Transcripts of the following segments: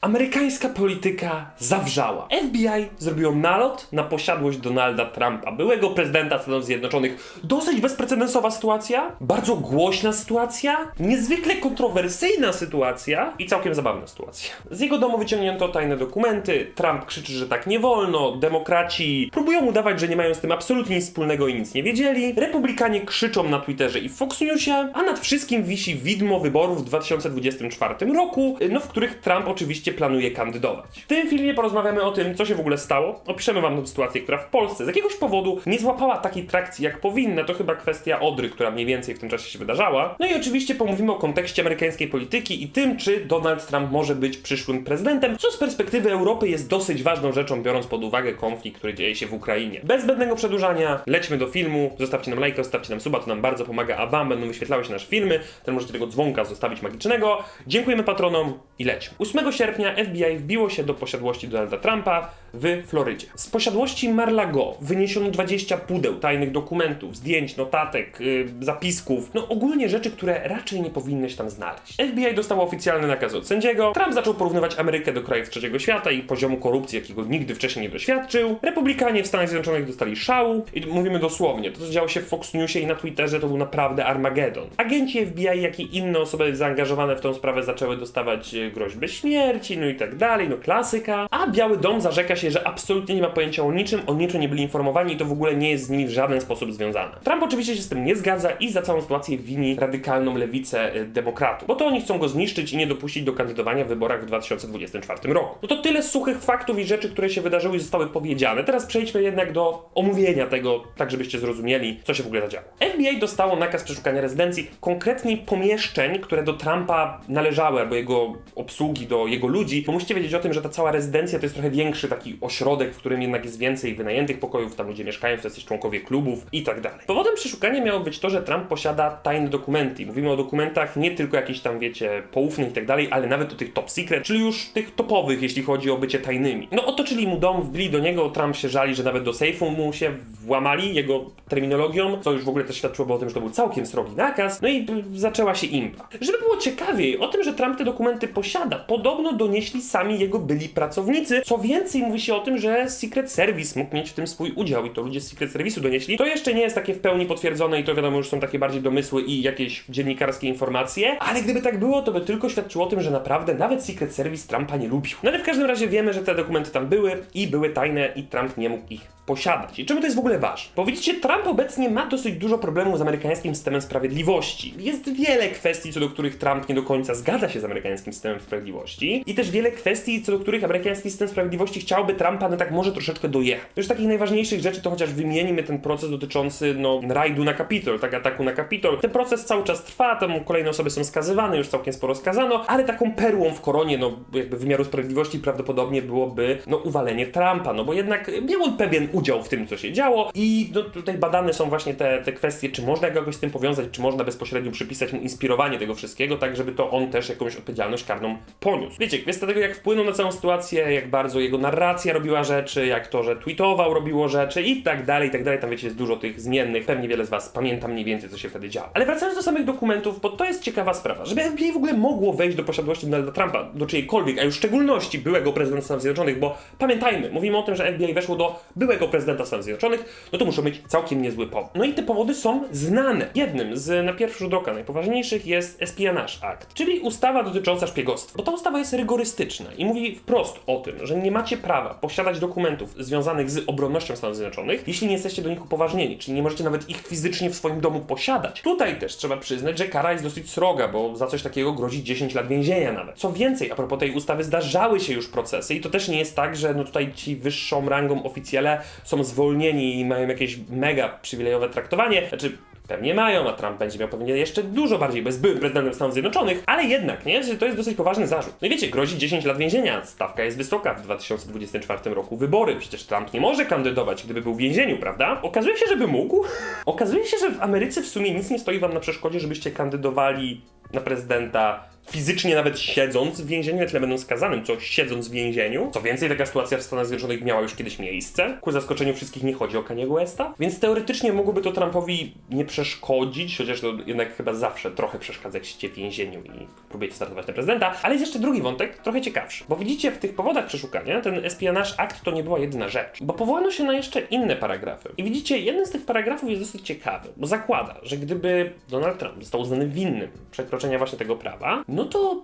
Amerykańska polityka zawrzała. FBI zrobiło nalot na posiadłość Donalda Trumpa, byłego prezydenta Stanów Zjednoczonych. Dosyć bezprecedensowa sytuacja, bardzo głośna sytuacja, niezwykle kontrowersyjna sytuacja i całkiem zabawna sytuacja. Z jego domu wyciągnięto tajne dokumenty, Trump krzyczy, że tak nie wolno, demokraci próbują udawać, że nie mają z tym absolutnie nic wspólnego i nic nie wiedzieli, republikanie krzyczą na Twitterze i w Fox Newsie, a nad wszystkim wisi widmo wyborów w 2024 roku, no w których Trump oczywiście planuje kandydować. W tym filmie porozmawiamy o tym, co się w ogóle stało, opiszemy wam tę sytuację, która w Polsce z jakiegoś powodu nie złapała takiej trakcji jak powinna, to chyba kwestia Odry, która mniej więcej w tym czasie się wydarzała. No i oczywiście pomówimy o kontekście amerykańskiej polityki i tym, czy Donald Trump może być przyszłym prezydentem, co z perspektywy Europy jest dosyć ważną rzeczą, biorąc pod uwagę konflikt, który dzieje się w Ukrainie. Bez zbędnego przedłużania, lećmy do filmu, zostawcie nam lajka, zostawcie nam suba, to nam bardzo pomaga, a wam będą wyświetlały się nasze filmy, ten możecie tego dzwonka zostawić magicznego. Dziękujemy patronom i lećmy. 8 sierpnia FBI wbiło się do posiadłości Donalda Trumpa w Florydzie. Z posiadłości Mar-Lago wyniesiono 20 pudeł tajnych dokumentów, zdjęć, notatek, yy, zapisków, no ogólnie rzeczy, które raczej nie powinny się tam znaleźć. FBI dostało oficjalny nakaz od sędziego, Trump zaczął porównywać Amerykę do krajów trzeciego świata i poziomu korupcji, jakiego nigdy wcześniej nie doświadczył. Republikanie w Stanach Zjednoczonych dostali szału i mówimy dosłownie, to co działo się w Fox Newsie i na Twitterze to był naprawdę Armagedon. Agenci FBI, jak i inne osoby zaangażowane w tą sprawę zaczęły dostawać e, groźby śmierci, no i tak dalej, no klasyka. A Biały Dom zarzeka się, że absolutnie nie ma pojęcia o niczym, o niczym nie byli informowani i to w ogóle nie jest z nimi w żaden sposób związane. Trump oczywiście się z tym nie zgadza i za całą sytuację wini radykalną lewicę e, demokratów, bo to oni chcą go zniszczyć i nie dopuścić do kandydowania w wyborach w 2024 roku. No to tyle suchych faktów i rzeczy, które się wydarzyły i zostały powiedziane. Teraz przejdźmy jednak do omówienia tego, tak żebyście zrozumieli, co się w ogóle zadziało. FBI dostało nakaz przeszukania rezydencji, konkretniej pomieszczeń, które do Trumpa należały, albo jego obsługi, do jego ludzi, bo musicie wiedzieć o tym, że ta cała rezydencja to jest trochę większy taki ośrodek, w którym jednak jest więcej wynajętych pokojów, tam ludzie mieszkają, to jesteś członkowie klubów i tak dalej. Powodem przeszukania miało być to, że Trump posiada tajne dokumenty. Mówimy o dokumentach nie tylko jakichś tam, wiecie, poufnych i tak dalej, ale nawet o tych top secret, czyli już tych topowych, jeśli chodzi o bycie tajnymi. No otoczyli mu dom, wbili do niego, Trump się żali, że nawet do sejfu mu się włamali, jego terminologią, co już w ogóle też świadczyło o tym, że to był całkiem srogi nakaz. No i zaczęła się impa. Żeby było ciekawiej, o tym, że Trump te dokumenty posiada, podobno donieśli sami jego byli pracownicy. Co więcej, mówi się o tym, że Secret Service mógł mieć w tym swój udział i to ludzie z Secret Service'u donieśli. To jeszcze nie jest takie w pełni potwierdzone i to wiadomo, już są takie bardziej domysły i jakieś dziennikarskie informacje, ale gdyby tak było, to by tylko świadczyło o tym, że naprawdę nawet Secret Service Trumpa nie lubił. No ale w każdym razie wiemy, że te dokumenty tam były i były tajne i Trump nie mógł ich posiadać. I czemu to jest w ogóle ważne? Bo widzicie, Trump obecnie ma dosyć dużo problemów z amerykańskim systemem sprawiedliwości. Jest wiele kwestii, co do których Trump nie do końca zgadza się z amerykańskim systemem sprawiedliwości i też wiele kwestii, co do których amerykański system sprawiedliwości chciałby Trumpa, no tak może troszeczkę dojechać. Już takich najważniejszych rzeczy to chociaż wymienimy ten proces dotyczący, no, rajdu na Kapitol, tak, ataku na Kapitol. Ten proces cały czas trwa, tam kolejne osoby są skazywane, już całkiem sporo skazano, ale taką perłą w koronie, no, jakby wymiaru sprawiedliwości prawdopodobnie byłoby, no, uwalenie Trumpa, no bo jednak miał on pewien udział w tym, co się działo i no, tutaj badane są właśnie te, te kwestie, czy można jakoś z tym powiązać, czy można bezpośrednio przypisać mu inspirowanie tego wszystkiego, tak żeby to on też jakąś odpowiedzialność karną poniósł. Wiecie, kwestia tego, jak wpłynął na całą sytuację, jak bardzo jego narracja robiła rzeczy, jak to, że tweetował, robiło rzeczy i tak dalej, i tak dalej. Tam wiecie, jest dużo tych zmiennych. Pewnie wiele z Was pamięta mniej więcej, co się wtedy działo. Ale wracając do samych dokumentów, bo to jest ciekawa sprawa, żeby FBI w ogóle mogło wejść do posiadłości Donalda Trumpa, do czyjejkolwiek, a już w szczególności byłego prezydenta Stanów Zjednoczonych, bo pamiętajmy, mówimy o tym, że FBI weszło do byłego prezydenta Stanów Zjednoczonych, no to muszą być całkiem niezły powód. No i te powody są znane. Jednym z na pierwszy rzut oka najpoważniejszych jest Espionage Act, czyli ustawa dotycząca szpiegostwa. Bo ta ustawa jest rygorystyczna i mówi wprost o tym, że nie macie prawa posiadać dokumentów związanych z obronnością Stanów Zjednoczonych, jeśli nie jesteście do nich upoważnieni, czyli nie możecie nawet ich fizycznie w swoim domu posiadać. Tutaj też trzeba przyznać, że kara jest dosyć sroga, bo za coś takiego grozi 10 lat więzienia nawet. Co więcej, a propos tej ustawy, zdarzały się już procesy i to też nie jest tak, że no tutaj ci wyższą rangą oficjele są zwolnieni i mają jakieś mega przywilejowe traktowanie. Znaczy, Pewnie mają, a Trump będzie miał pewnie jeszcze dużo bardziej, bo jest byłym prezydentem Stanów Zjednoczonych, ale jednak, nie? To jest dosyć poważny zarzut. No i wiecie, grozi 10 lat więzienia, stawka jest wysoka w 2024 roku, wybory, przecież Trump nie może kandydować, gdyby był w więzieniu, prawda? Okazuje się, żeby mógł. Okazuje się, że w Ameryce w sumie nic nie stoi wam na przeszkodzie, żebyście kandydowali na prezydenta fizycznie nawet siedząc w więzieniu, nie tyle będą skazanym, co siedząc w więzieniu. Co więcej, taka sytuacja w Stanach Zjednoczonych miała już kiedyś miejsce. Ku zaskoczeniu wszystkich nie chodzi o Kaniego Westa, więc teoretycznie mogłoby to Trumpowi nie przeszkodzić, chociaż to jednak chyba zawsze trochę przeszkadza, jak siedzicie w więzieniu i próbujecie startować na prezydenta. Ale jest jeszcze drugi wątek, trochę ciekawszy. Bo widzicie w tych powodach przeszukania, ten Espionage Act to nie była jedyna rzecz. Bo powołano się na jeszcze inne paragrafy. I widzicie, jeden z tych paragrafów jest dosyć ciekawy, bo zakłada, że gdyby Donald Trump został uznany winnym przekroczenia właśnie tego prawa, no to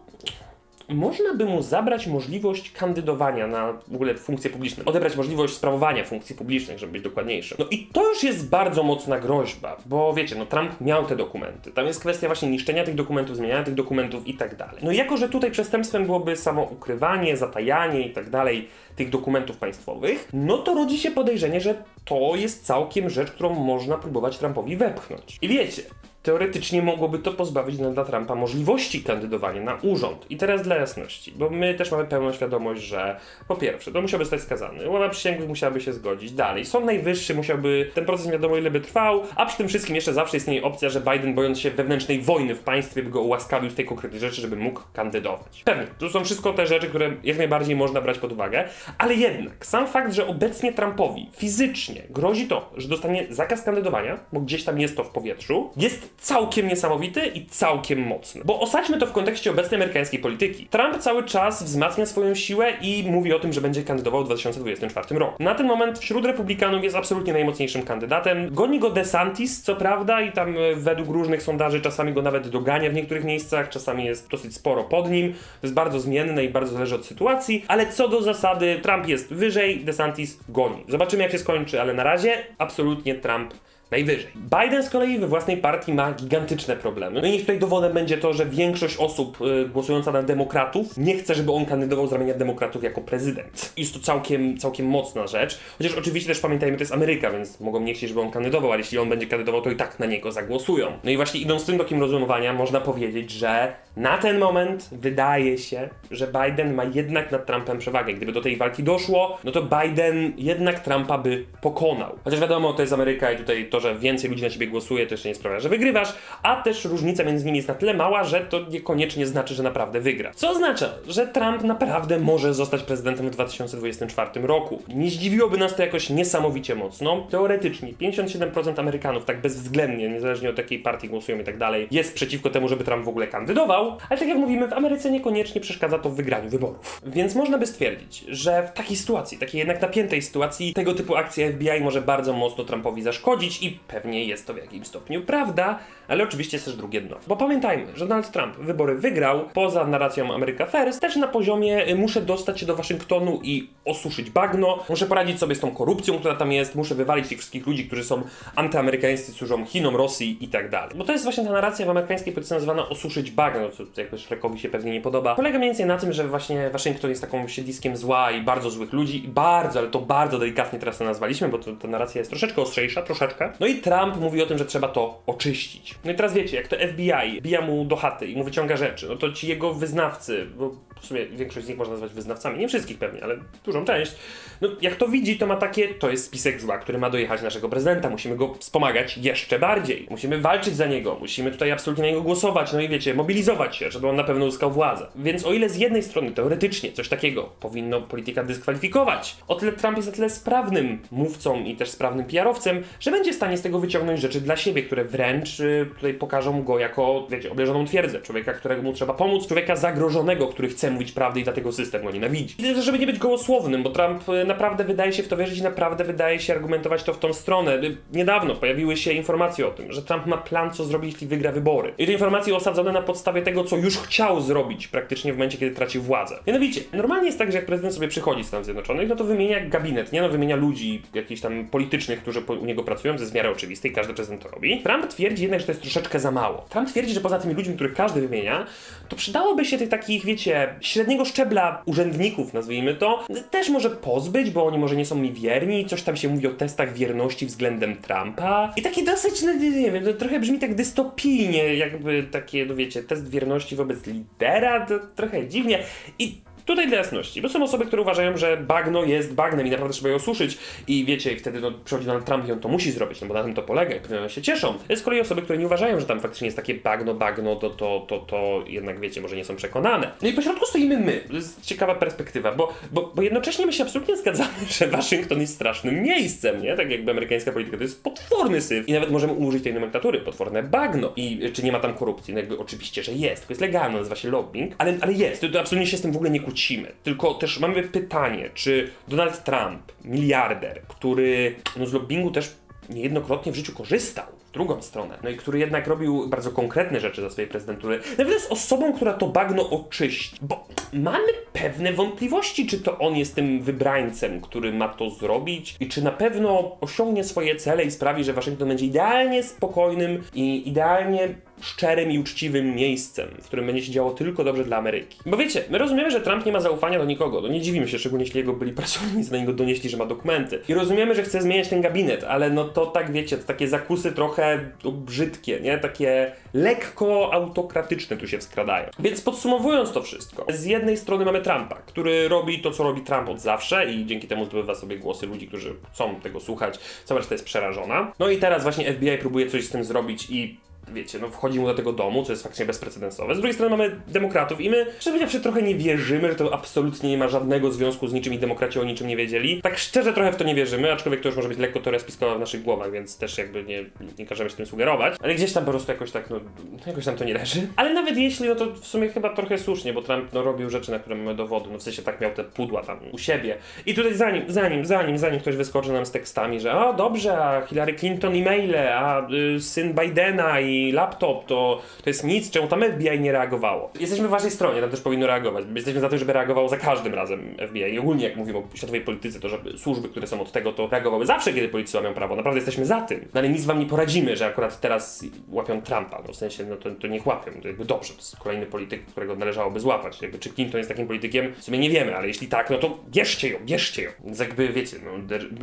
można by mu zabrać możliwość kandydowania na w ogóle funkcje publiczne, odebrać możliwość sprawowania funkcji publicznych, żeby być dokładniejszym. No i to już jest bardzo mocna groźba, bo wiecie, no Trump miał te dokumenty. Tam jest kwestia właśnie niszczenia tych dokumentów, zmieniania tych dokumentów i tak dalej. No i jako, że tutaj przestępstwem byłoby samo ukrywanie, zatajanie i tak dalej tych dokumentów państwowych, no to rodzi się podejrzenie, że to jest całkiem rzecz, którą można próbować Trumpowi wepchnąć. I wiecie, teoretycznie mogłoby to pozbawić Donalda Trumpa możliwości kandydowania na urząd. I teraz dla jasności, bo my też mamy pełną świadomość, że po pierwsze, to musiałby zostać skazany, ława przysięgłych musiałaby się zgodzić, dalej, Sąd Najwyższy musiałby, ten proces nie wiadomo ile by trwał, a przy tym wszystkim jeszcze zawsze istnieje opcja, że Biden bojąc się wewnętrznej wojny w państwie by go ułaskawił z tej konkretnej rzeczy, żeby mógł kandydować. Pewnie, to są wszystko te rzeczy, które jak najbardziej można brać pod uwagę, ale jednak sam fakt, że obecnie Trumpowi fizycznie grozi to, że dostanie zakaz kandydowania, bo gdzieś tam jest to w powietrzu, całkiem niesamowity i całkiem mocny. Bo osadźmy to w kontekście obecnej amerykańskiej polityki. Trump cały czas wzmacnia swoją siłę i mówi o tym, że będzie kandydował w 2024 roku. Na ten moment wśród republikanów jest absolutnie najmocniejszym kandydatem. Goni go DeSantis, co prawda, i tam e, według różnych sondaży czasami go nawet dogania w niektórych miejscach, czasami jest dosyć sporo pod nim. To jest bardzo zmienne i bardzo zależy od sytuacji, ale co do zasady, Trump jest wyżej, DeSantis goni. Zobaczymy jak się skończy, ale na razie absolutnie Trump najwyżej. Biden z kolei we własnej partii ma gigantyczne problemy. No i tutaj dowodem będzie to, że większość osób y, głosująca na demokratów nie chce, żeby on kandydował z ramienia demokratów jako prezydent. Jest to całkiem, całkiem mocna rzecz. Chociaż oczywiście też pamiętajmy, to jest Ameryka, więc mogą nie chcieć, żeby on kandydował, ale jeśli on będzie kandydował, to i tak na niego zagłosują. No i właśnie idąc tym tokiem rozumowania, można powiedzieć, że na ten moment wydaje się, że Biden ma jednak nad Trumpem przewagę. Gdyby do tej walki doszło, no to Biden jednak Trumpa by pokonał. Chociaż wiadomo, to jest Ameryka i tutaj to, że więcej ludzi na ciebie głosuje, to jeszcze nie sprawia, że wygrywasz, a też różnica między nimi jest na tyle mała, że to niekoniecznie znaczy, że naprawdę wygra. Co oznacza, że Trump naprawdę może zostać prezydentem w 2024 roku. Nie zdziwiłoby nas to jakoś niesamowicie mocno. Teoretycznie 57% Amerykanów, tak bezwzględnie, niezależnie od jakiej partii głosują i tak dalej, jest przeciwko temu, żeby Trump w ogóle kandydował, ale tak jak mówimy, w Ameryce niekoniecznie przeszkadza to w wygraniu wyborów. Więc można by stwierdzić, że w takiej sytuacji, takiej jednak napiętej sytuacji, tego typu akcja FBI może bardzo mocno Trumpowi zaszkodzić i pewnie jest to w jakimś stopniu prawda, ale oczywiście jest też drugie dno. Bo pamiętajmy, że Donald Trump wybory wygrał, poza narracją America First, też na poziomie y, muszę dostać się do Waszyngtonu i osuszyć bagno, muszę poradzić sobie z tą korupcją, która tam jest, muszę wywalić tych wszystkich ludzi, którzy są antyamerykańscy, służą Chinom, Rosji i tak dalej. Bo to jest właśnie ta narracja w amerykańskiej polityce nazywana osuszyć bagno, co jakoś Shrekowi się pewnie nie podoba. Polega mniej więcej na tym, że właśnie Waszyngton jest taką siedliskiem zła i bardzo złych ludzi, i bardzo, ale to bardzo delikatnie teraz to nazwaliśmy, bo to, ta narracja jest troszeczkę ostrzejsza, troszeczkę. No i Trump mówi o tym, że trzeba to oczyścić. No i teraz wiecie, jak to FBI bija mu do chaty i mu wyciąga rzeczy, no to ci jego wyznawcy, bo w sumie większość z nich można nazwać wyznawcami, nie wszystkich pewnie, ale dużą część, no jak to widzi, to ma takie, to jest spisek zła, który ma dojechać naszego prezydenta, musimy go wspomagać jeszcze bardziej, musimy walczyć za niego, musimy tutaj absolutnie na niego głosować, no i wiecie, mobilizować się, żeby on na pewno uzyskał władzę. Więc o ile z jednej strony teoretycznie coś takiego powinno polityka dyskwalifikować, o tyle Trump jest na tyle sprawnym mówcą i też sprawnym PR-owcem, że będzie w stanie z tego wyciągnąć rzeczy dla siebie, które wręcz y, tutaj pokażą go jako, wiecie, obleżoną twierdzę, człowieka, któremu trzeba pomóc, człowieka zagrożonego, który chce mówić prawdę i dlatego system go nienawidzi. I żeby nie być gołosłownym, bo Trump y, naprawdę wydaje się w to wierzyć i naprawdę wydaje się argumentować to w tą stronę. Y, Niedawno pojawiły się informacje o tym, że Trump ma plan, co zrobić, jeśli wygra wybory. I te informacje osadzone na podstawie tego, co już chciał zrobić praktycznie w momencie, kiedy traci władzę. Mianowicie, normalnie jest tak, że jak prezydent sobie przychodzi z Stanów Zjednoczonych, no to wymienia gabinet, nie no, wymienia ludzi jakichś tam politycznych, którzy u niego pracują, ze miarę oczywiste i każdy prezydent to robi. Trump twierdzi jednak, że to jest troszeczkę za mało. Trump twierdzi, że poza tymi ludźmi, których każdy wymienia, to przydałoby się tych takich, wiecie, średniego szczebla urzędników, nazwijmy to, też może pozbyć, bo oni może nie są mi wierni, coś tam się mówi o testach wierności względem Trumpa. I taki dosyć, no nie, wiem, to trochę brzmi tak dystopijnie, jakby takie, no wiecie, test wierności wobec lidera, to trochę dziwnie. I Tutaj dla jasności, bo są osoby, które uważają, że bagno jest bagnem i naprawdę trzeba je osuszyć i wiecie, i wtedy no, przychodzi Donald Trump i on to musi zrobić, no bo na tym to polega i pewnie się cieszą. Z kolei osoby, które nie uważają, że tam faktycznie jest takie bagno, bagno, to, to, to, to jednak wiecie, może nie są przekonane. No i pośrodku stoimy my. To jest ciekawa perspektywa, bo, bo, bo jednocześnie my się absolutnie zgadzamy, że Waszyngton jest strasznym miejscem, nie? Tak jakby amerykańska polityka to jest potworny syf i nawet możemy użyć tej nomenklatury, potworne bagno. I czy nie ma tam korupcji? No jakby oczywiście, że jest, to jest legalne, nazywa się lobbying, ale, ale jest, to, to absolutnie się z tym w ogóle nie kłócimy. Tylko też mamy pytanie, czy Donald Trump, miliarder, który no z lobbingu też niejednokrotnie w życiu korzystał w drugą stronę, no i który jednak robił bardzo konkretne rzeczy za swojej prezydentury, nawet jest osobą, która to bagno oczyści, bo mamy pewne wątpliwości, czy to on jest tym wybrańcem, który ma to zrobić i czy na pewno osiągnie swoje cele i sprawi, że Waszyngton będzie idealnie spokojnym i idealnie szczerym i uczciwym miejscem, w którym będzie się działo tylko dobrze dla Ameryki. Bo wiecie, my rozumiemy, że Trump nie ma zaufania do nikogo, no nie dziwimy się, szczególnie jeśli jego byli pracownicy na niego donieśli, że ma dokumenty. I rozumiemy, że chce zmieniać ten gabinet, ale no to tak wiecie, to takie zakusy trochę no, brzydkie, nie? Takie lekko autokratyczne tu się wskradają. Więc podsumowując to wszystko, z jednej strony mamy Trumpa, który robi to, co robi Trump od zawsze i dzięki temu zdobywa sobie głosy ludzi, którzy chcą tego słuchać, cała reszta jest przerażona. No i teraz właśnie FBI próbuje coś z tym zrobić i wiecie, no wchodzi mu do tego domu, co jest faktycznie bezprecedensowe. Z drugiej strony mamy demokratów i my, szczerze powiedziawszy, trochę nie wierzymy, że to absolutnie nie ma żadnego związku z niczym i demokraci o niczym nie wiedzieli. Tak szczerze trochę w to nie wierzymy, aczkolwiek to już może być lekko teoria spiskowa w naszych głowach, więc też jakby nie, nie każemy się tym sugerować. Ale gdzieś tam po prostu jakoś tak, no, jakoś tam to nie leży. Ale nawet jeśli, no to w sumie chyba trochę słusznie, bo Trump no, robił rzeczy, na które mamy dowody, no w sensie tak miał te pudła tam u siebie. I tutaj zanim, zanim, zanim, zanim ktoś wyskoczy nam z tekstami, że o dobrze, a Hillary Clinton e-maile, a y, syn Bidena i laptop, to, to jest nic, czemu tam FBI nie reagowało. Jesteśmy w waszej stronie, tam też powinno reagować. Jesteśmy za tym, żeby reagowało za każdym razem FBI. I ogólnie jak mówimy o światowej polityce, to żeby służby, które są od tego, to reagowały zawsze, kiedy politycy łamią prawo. Naprawdę jesteśmy za tym. No ale nic wam nie poradzimy, że akurat teraz łapią Trumpa. No w sensie, no to, to niech łapią. To jakby dobrze, to jest kolejny polityk, którego należałoby złapać. Jakby czy Clinton jest takim politykiem, w sumie nie wiemy, ale jeśli tak, no to bierzcie ją, bierzcie ją. Więc jakby, wiecie, no,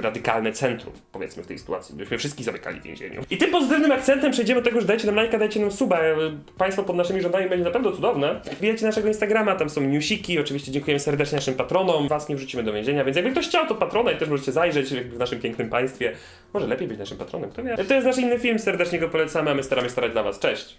radykalne centrum, powiedzmy, w tej sytuacji. Byśmy wszystkich zamykali w więzieniu. I tym pozytywnym akcentem przejdziemy do tego, że dajcie nam lajka, dajcie nam suba. Państwo pod naszymi żądaniami będzie na pewno cudowne. Wbijajcie naszego Instagrama, tam są newsiki. Oczywiście dziękujemy serdecznie naszym patronom. Was nie wrzucimy do więzienia, więc jakby ktoś chciał, to patrona i też możecie zajrzeć w naszym pięknym państwie. Może lepiej być naszym patronem, kto wie. To jest nasz inny film, serdecznie go polecamy, a my staramy się starać dla Was. Cześć!